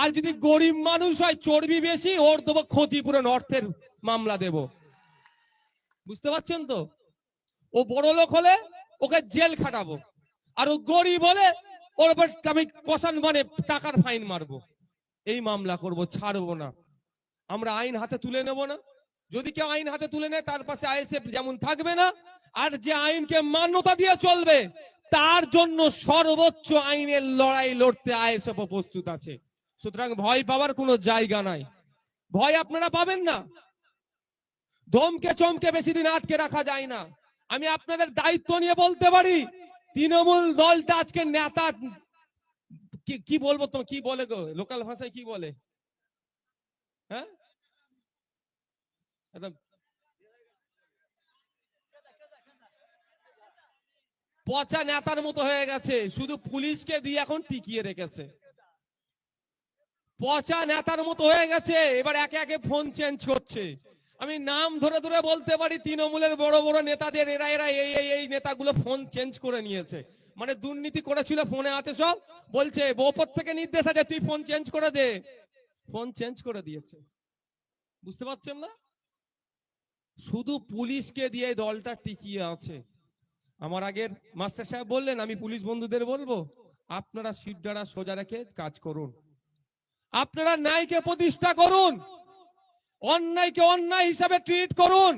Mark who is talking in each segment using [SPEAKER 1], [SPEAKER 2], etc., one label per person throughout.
[SPEAKER 1] আর যদি গরিব মানুষ হয়, চর্বি বেশি, ওর দেবো ক্ষতিপূরণ অর্থের মামলা দেব। বুঝতে পারছেন তো? ও বড় লোক হলে ওকে জেল খাটাবো। আর ও গরিব হলে ওর উপর আমি কষান মানে টাকার ফাইন মারবো। এই মামলা করব, ছাড়বো না। আমরা আইন হাতে তুলে নেব না। যদি কেউ আইন হাতে তুলে নেয়, তার পাশে আইএসএফ যেমন থাকবে না, আর যে আইনকে মান্যতা দিয়ে চলবে, তার জন্য সর্বোচ্চ আইনের লড়াই লড়তে আইএসএফ প্রস্তুত আছে। সুতরাং ভয় পাওয়ার কোনো জায়গা নাই। ভয় আপনারা পাবেন না। ধমকে চমকে বেশি দিন আটকে রাখা যায় না। আমি আপনাদের দায়িত্ব নিয়ে বলতে পারি, তৃণমূল দলটা আজকে নেতা কি বলব তো, কি বলে গো? লোকাল ভাষায় কি বলে? হ্যাঁ? একদম। পচা নেতার মতো হয়ে গেছে, শুধু পুলিশকে দিয়ে এখন টিকিয়ে রেখেছে। পচা নেতার মতো হয়ে গেছে, এবার একে একে ফোন চেঞ্জ করছে। আমি নাম ধরে ধরে বলতে পারি, তৃণমূলের বড় বড় নেতাদের, এরা এরা এই এই এই নেতাগুলো ফোন চেঞ্জ করে নিয়েছে। মানে দুর্নীতি করেছিল ফোনে আছে সব, বলছে ওপর থেকে নির্দেশ আছে, তুই ফোন চেঞ্জ করে দে। ফোন চেঞ্জ করে দিয়েছে। বুঝতে পারছেন না? শুধু পুলিশকে দিয়ে দলটা টিকিয়ে আছে। আমার আগের মাস্টার সাহেব বললেন, আমি পুলিশ বন্ধুদের বলব, আপনারা সিটডারা সোজা রেখে কাজ করুন। আপনারা ন্যায়কে প্রতিষ্ঠা করুন। অন্যায়কে অন্যায় হিসাবে ট্রিট করুন।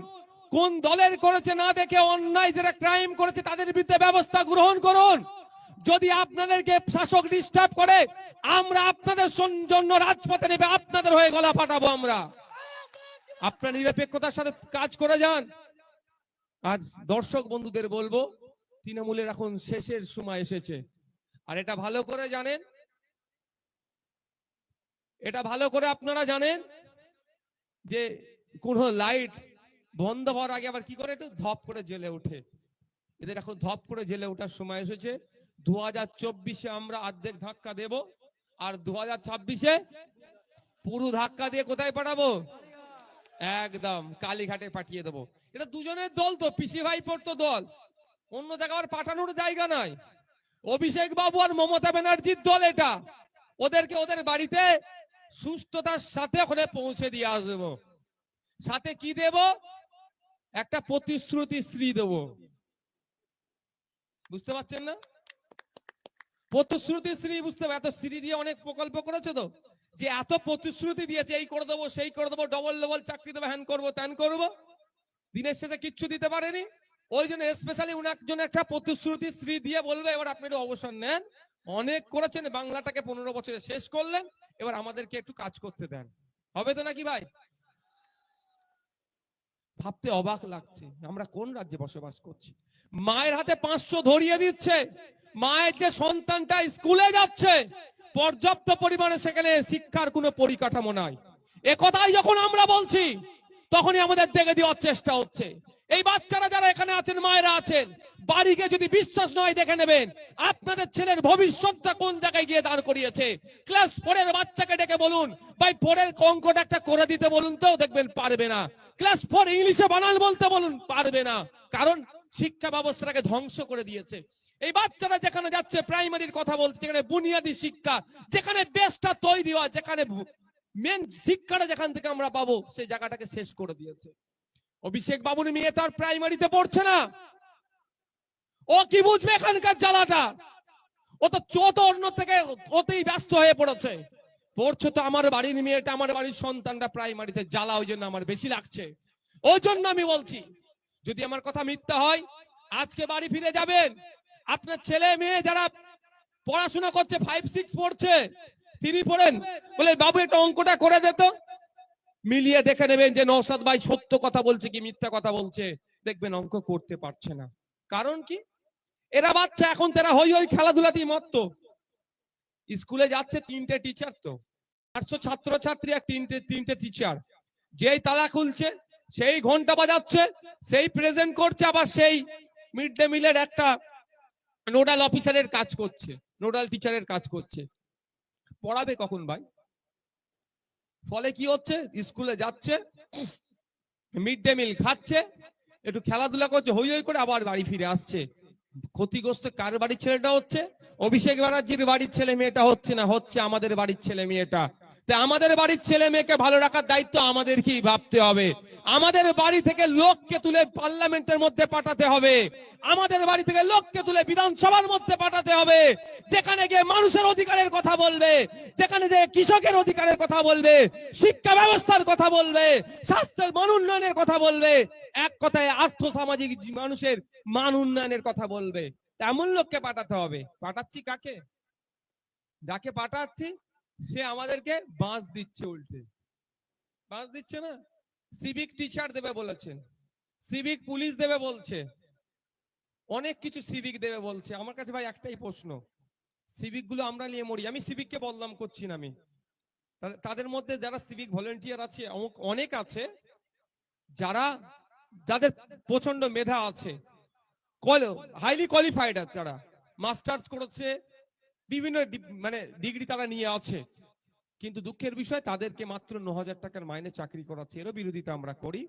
[SPEAKER 1] কোন দলের করেছে না দেখে অন্যায় যারা ক্রাইম করেছে তাদের বিরুদ্ধে ব্যবস্থা গ্রহণ করুন। যদি আপনাদেরকে শাসক ডিস্টার্ব করে, আমরা আপনাদের জন্য রাজপথে নেবে আপনাদের হয়ে গলা ফাটাবো আমরা। আপনার নিরপেক্ষতার সাথে কাজ করে যান। আজ দর্শক বন্ধুদের বলব, তৃণমূলের এখন শেষের সময় এসেছে। আর এটা ভালো করে জানেন এটা ভালো করে আপনারা জানেন যে কোন লাইট বন্ধ হওয়ার আগে আবার কি করে একটু ধপ করে জেলে ওঠে। এদের এখন ধপ করে জেলে ওঠার সময় এসেছে। দু হাজার চব্বিশে আমরা অর্ধেক ধাক্কা দেব আর দু হাজার ছাব্বিশে পুরো ধাক্কা দিয়ে কোথায় পাঠাবো? একদম কালীঘাটে পাঠিয়ে দেবো। এটা দুজনের দল তো, পিসি ভাই পড়তো দল। অন্য জায়গায় আর পাঠানোর জায়গা নাই। অভিষেক বাবু আর মমতা ব্যানার্জির দল এটা। ওদেরকে ওদের বাড়িতে সুস্থতার সাথে ওখানে পৌঁছে দিয়ে আসব। সাথে কি দেব? একটা প্রতিশ্রুতি স্ত্রী দেব। বুঝতে পারছেন না? প্রতিশ্রুতি স্ত্রী বুঝতে পার এত স্ত্রী দিয়ে অনেক প্রকল্প করেছে তো? যে এত প্রতিশ্রুতি দিয়েছে, এই করে দেবো, সেই করে দেবো ডবল ডবল চাকরি দেবো, হ্যান করব, ত্যান করব। দিনের শেষে কিচ্ছু দিতে পারেনি। ওই জন্য স্পেশালি উনার জন্য একটা প্রতিশ্রুতি স্ত্রী দিয়ে বলবে, এবার আপনি অবসর নেন। অনেক করেছেন, বাংলাটাকে পনেরো বছরে শেষ করলেন, এবার আমাদেরকে একটু কাজ করতে দেন। হবে তো নাকি ভাই? ভাবতে অবাক লাগছে, আমরা কোন রাজ্যে বসবাস করছি? মায়ের হাতে পাঁচশো ধরিয়ে দিচ্ছে, মায়ের যে সন্তানটা স্কুলে যাচ্ছে, পর্যাপ্ত পরিমাণে সেখানে শিক্ষার কোনো পরিকাঠামো নাই। একথাই যখন আমরা বলছি, তখনই আমাদের দেখে দেওয়ার চেষ্টা হচ্ছে। এই বাচ্চারা যারা এখানে আছেন, মায়েরা আছেন, বাড়িকে যদি বিশ্বাস নয়, দেখে নেবেন, আপনাদের ছেলের ভবিষ্যৎটা কোন জায়গায় গিয়ে দাঁড় করিয়েছে? ক্লাস ফোরের বাচ্চাকে ডেকে বলুন, ভাই, ফোরের অঙ্কটা একটা করে দিতে বলুন তো, দেখবেন পারবে না। ক্লাস ফোর ইংলিশে বানান বলতে বলুন, পারবে না, কারণ শিক্ষা ব্যবস্থাটাকে ধ্বংস করে দিয়েছে। এই বাচ্চারা যেখানে যাচ্ছে, প্রাইমারির কথা বলছে, যেখানে বুনিয়াদী শিক্ষা, যেখানে বেসটা তৈরি হয়, যেখানে মেন শিক্ষাটা যেখান থেকে আমরা পাবো, সেই জায়গাটাকে শেষ করে দিয়েছে। অভিষেক বাবুর মেয়ে তার প্রাইমারিতে পড়ছে না। ও কি বুঝবে এখানকার জ্বালাটা? ও তো চত অন্য থেকে ওতেই ব্যস্ত হয়ে পড়েছে। পড়ছে তো আমার বাড়ির মেয়েটা, আমার বাড়ির সন্তানটা প্রাইমারিতে জ্বালা, ওই জন্য আমার বেশি লাগছে। ওই জন্য আমি বলছি, যদি আমার কথা মিথ্যা হয়, আজকে বাড়ি ফিরে যাবেন। আপনার ছেলে মেয়ে যারা পড়াশোনা করছে ফাইভ সিক্স পড়ছে, তিনি পড়েন। বলে, বাবু, একটা অঙ্কটা করে দিত মিলিয়ে দেখে নেবেন যে নৌসাদ ভাই সত্য কথা বলছে কি মিথ্যা কথা বলছে। দেখবেন অঙ্ক করতে পারছে না। কারণ কি? এরা বাচ্চা, এখন তারা হই হই খেলাধুলাতেই মত্ত। স্কুলে যাচ্ছে তিনটে টিচার তো। আটশো ছাত্র ছাত্রী আর তিনটে তিনটে টিচার যেই তালা খুলছে, সেই ঘণ্টা বাজাচ্ছে, সেই প্রেজেন্ট করছে, আবার সেই মিড ডে মিলের একটা নোডাল অফিসারের কাজ করছে নোডাল টিচারের কাজ করছে। পড়াবে কখন ভাই? ফলে কি হচ্ছে? স্কুলে যাচ্ছে, মিড ডে মিল খাচ্ছে, একটু খেলাধুলা করছে, হই হই করে আবার বাড়ি ফিরে আসছে। ক্ষতিগ্রস্ত কার বাড়ির ছেলেটা হচ্ছে? অভিষেক ব্যানার্জির বাড়ির ছেলে মেয়েটা হচ্ছে না, হচ্ছে আমাদের বাড়ির ছেলে মেয়েটা। তাই আমাদের বাড়ির ছেলে মেয়েকে ভালো রাখার দায়িত্ব আমাদেরকেই ভাবতে হবে। আমাদের বাড়ি থেকে লোককে তুলে পার্লামেন্টের মধ্যে পাঠাতে হবে। আমাদের বাড়ি থেকে লোককে তুলে বিধানসভার মধ্যে পাঠাতে হবে। যেখানে গিয়ে মানুষের অধিকারের কথা বলবে, যেখানে গিয়ে কৃষকের অধিকারের কথা বলবে, শিক্ষা ব্যবস্থার কথা বলবে, স্বাস্থ্যের মান উন্নয়নের কথা বলবে, এক কথায় আর্থ সামাজিক মানুষের মান উন্নয়নের কথা বলবে। তেমন লোককে পাঠাতে হবে। পাঠাচ্ছি কাকে? যাকে পাঠাচ্ছি? সে আমাদেরকে বাঁশ দিচ্ছে উল্টে। বাঁশ দিচ্ছে না? সিভিক টিচার দেবে বলেছেন। সিভিক পুলিশ দেবে বলছে। অনেক কিছু সিভিক দেবে বলছে। আমার কাছে ভাই একটাই প্রশ্ন। সিভিকগুলো আমরা নিয়ে মরি। আমি সিভিককে বদনাম করছি না আমি। তাদের মধ্যে যারা সিভিক ভলেন্টিয়ার আছে অনেক আছে, যারা যাদের প্রচণ্ড মেধা আছে। হাইলি কোয়ালিফাইড যারা। মাস্টার্স করেছে বিভিন্ন মানে ডিগ্রি তারা নিয়ে আছে। কিন্তু দুঃখের বিষয়, তাদেরকে মাত্র ন হাজার টাকার মাইনে চাকরি করাচ্ছে। এরও বিরোধিতা আমরা করি।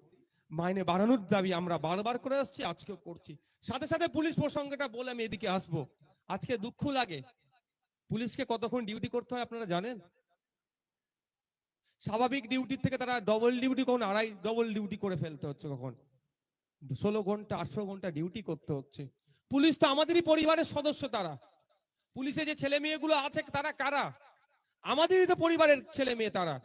[SPEAKER 1] মাইনে বাড়ানোর দাবি আমরা বারবার করে আসছি, আজকেও করছি। সাথে সাথে পুলিশ প্রসঙ্গটা বলে আমি এদিকে আসব। আজকে দুঃখ লাগে। পুলিশকে কতক্ষণ ডিউটি করতে হয় আপনারা জানেন? স্বাভাবিক ডিউটি থেকে তারা ডবল ডিউটি কখন আড়াই ডবল ডিউটি করে ফেলতে হচ্ছে কখন? ষোলো ঘণ্টা, আঠারো ঘণ্টা ডিউটি করতে হচ্ছে। পুলিশ তো আমাদেরই পরিবারের সদস্য তারা। পুলিশে যে ছেলে মেয়েগুলো আছে তারা কারা? আমাদেরই তো পরিবারের ছেলে মেয়ে তারা।